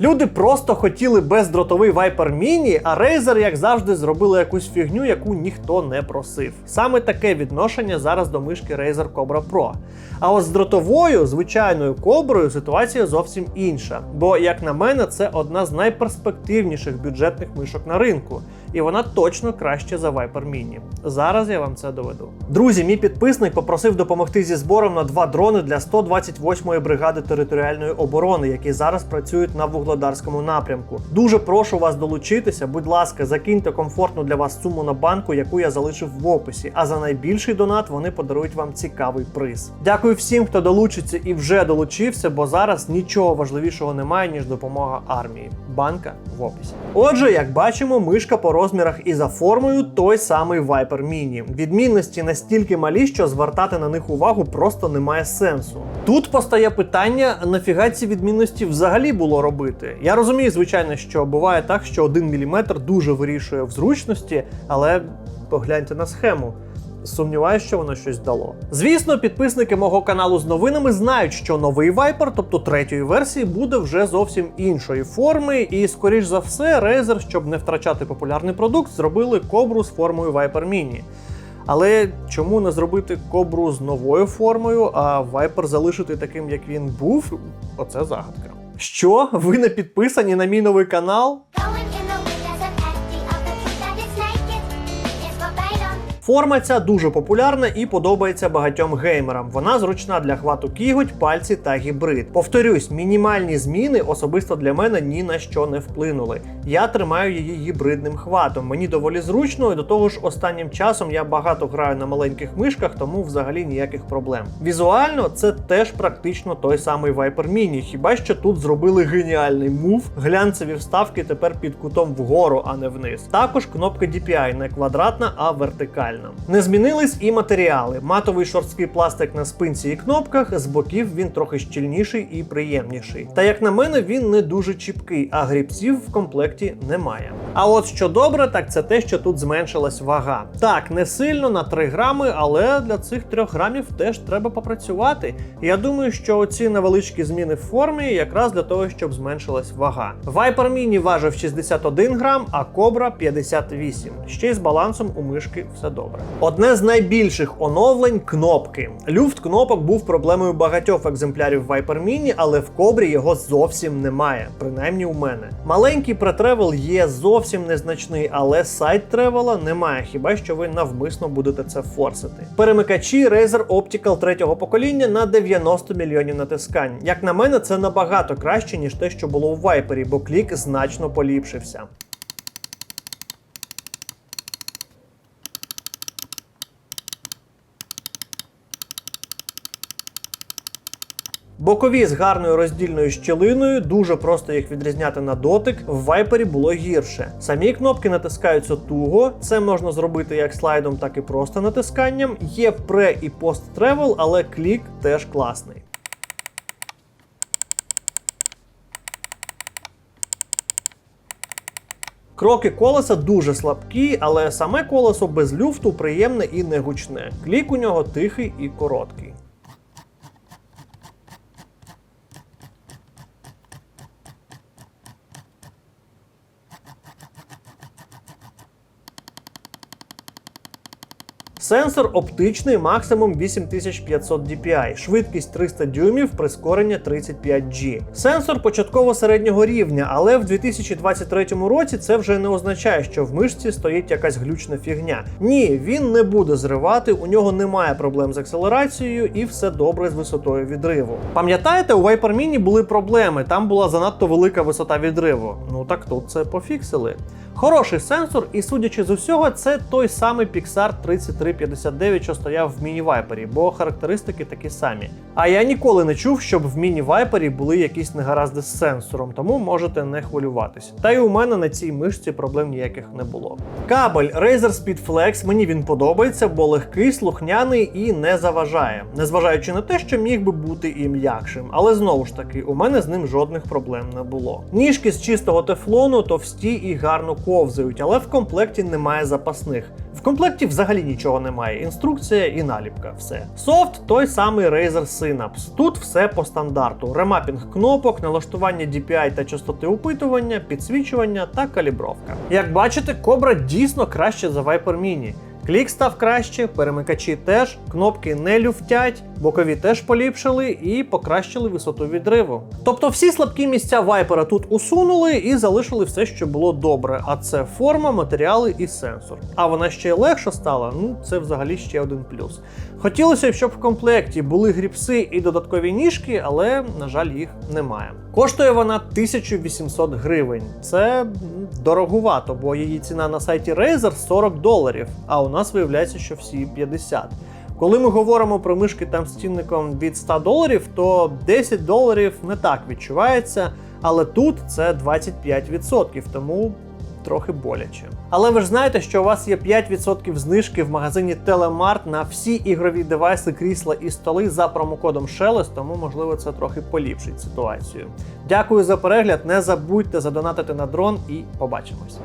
Люди просто хотіли бездротовий Viper Mini, а Razer, як завжди, зробили якусь фігню, яку ніхто не просив. Саме таке відношення зараз до мишки Razer Cobra Pro. А от з дротовою, звичайною коброю, ситуація зовсім інша. Бо, як на мене, це одна з найперспективніших бюджетних мишок на ринку. І вона точно краще за Viper Mini. Зараз я вам це доведу. Друзі, мій підписник попросив допомогти зі збором на два дрони для 128-ї бригади територіальної оборони, які зараз працюють на вугледарському напрямку. Дуже прошу вас долучитися. Будь ласка, закиньте комфортну для вас суму на банку, яку я залишив в описі. А за найбільший донат вони подарують вам цікавий приз. Дякую всім, хто долучиться і вже долучився, бо зараз нічого важливішого немає ніж допомога армії. Банка в описі. Отже, як бачимо, мишка по розмірах і за формою той самий Viper Mini. Відмінності настільки малі, що звертати на них увагу просто немає сенсу. Тут постає питання, нафіга ці відмінності взагалі було робити. Я розумію, звичайно, що буває так, що 1 мм дуже вирішує в зручності, але погляньте на схему. Сумніваюся, що воно щось дало. Звісно, підписники мого каналу з новинами знають, що новий Viper, тобто третьої версії, буде вже зовсім іншої форми, і, скоріш за все, Razer, щоб не втрачати популярний продукт, зробили кобру з формою Viper Mini. Але чому не зробити кобру з новою формою, а Viper залишити таким, як він був? Оце загадка. Що? Ви не підписані на мій новий канал? Форма ця дуже популярна і подобається багатьом геймерам. Вона зручна для хвату кіготь, пальці та гібрид. Повторюсь, мінімальні зміни особисто для мене ні на що не вплинули. Я тримаю її гібридним хватом. Мені доволі зручно, і до того ж, останнім часом я багато граю на маленьких мишках, тому взагалі ніяких проблем. Візуально це теж практично той самий Viper Mini, хіба що тут зробили геніальний мув. Глянцеві вставки тепер під кутом вгору, а не вниз. Також кнопка DPI не квадратна, а вертикальна. Не змінились і матеріали. Матовий шорсткий пластик на спинці і кнопках, з боків він трохи щільніший і приємніший. Та як на мене, він не дуже чіпкий, а грібців в комплекті немає. А от що добре, так це те, що тут зменшилась вага. Так, не сильно на 3 грами, але для цих 3 грамів теж треба попрацювати. Я думаю, що оці невеличкі зміни в формі якраз для того, щоб зменшилась вага. Viper Mini важив 61 грам, а Cobra 58. Ще й з балансом у мишки все добре. Одне з найбільших оновлень кнопки. Люфт кнопок був проблемою багатьох екземплярів Viper Mini, але в Кобрі його зовсім немає, принаймні у мене. Маленький претревел є зовсім незначний, але сайт тревела немає, хіба що ви навмисно будете це форсити. Перемикачі Razer Optical третього покоління на 90 мільйонів натискань. Як на мене, це набагато краще, ніж те, що було у Viper, бо клік значно поліпшився. Бокові з гарною роздільною щілиною, дуже просто їх відрізняти на дотик. В вайпері було гірше. Самі кнопки натискаються туго. Це можна зробити як слайдом, так і просто натисканням. Є пре і пост тревел, але клік теж класний. Кроки колеса дуже слабкі, але саме колесо без люфту приємне і не гучне. Клік у нього тихий і короткий. Сенсор оптичний максимум 8500 dpi, швидкість 300 дюймів, прискорення 35G. Сенсор початково середнього рівня, але в 2023 році це вже не означає, що в мишці стоїть якась глючна фігня. Ні, він не буде зривати, у нього немає проблем з акселерацією і все добре з висотою відриву. Пам'ятаєте, у Viper Mini були проблеми, там була занадто велика висота відриву. Ну так тут це пофіксили. Хороший сенсор, і судячи з усього, це той самий Pixar 3359, що стояв в міні-вайпері, бо характеристики такі самі. А я ніколи не чув, щоб в міні-вайпері були якісь негаразди з сенсором, тому можете не хвилюватись. Та й у мене на цій мишці проблем ніяких не було. Кабель Razer Speed Flex мені він подобається, бо легкий, слухняний і не заважає, незважаючи на те, що міг би бути і м'якшим. Але знову ж таки, у мене з ним жодних проблем не було. Ніжки з чистого тефлону товсті і гарно ковзають, але в комплекті немає запасних. В комплекті взагалі нічого немає. Інструкція і наліпка. Все. Софт той самий Razer Synapse. Тут все по стандарту: ремапінг кнопок, налаштування DPI та частоти опитування, підсвічування та калібровка. Як бачите, Cobra дійсно краще за Viper Mini. Клік став краще, перемикачі теж, кнопки не люфтять, бокові теж поліпшили і покращили висоту відриву. Тобто всі слабкі місця вайпера тут усунули і залишили все, що було добре. А це форма, матеріали і сенсор. А вона ще легша стала. Ну це взагалі ще один плюс. Хотілося б, щоб в комплекті були гріпси і додаткові ніжки, але на жаль, їх немає. Коштує вона 1800 гривень. Це дорогувато, бо її ціна на сайті Razer 40 доларів, а у нас виявляється, що всі 50. Коли ми говоримо про мишки там з цінником від 100 доларів, то 10 доларів не так відчувається, але тут це 25%, тому трохи боляче. Але ви ж знаєте, що у вас є 5% знижки в магазині Телемарт на всі ігрові девайси, крісла і столи за промокодом Шелест, тому можливо це трохи поліпшить ситуацію. Дякую за перегляд. Не забудьте задонатити на дрон і побачимось.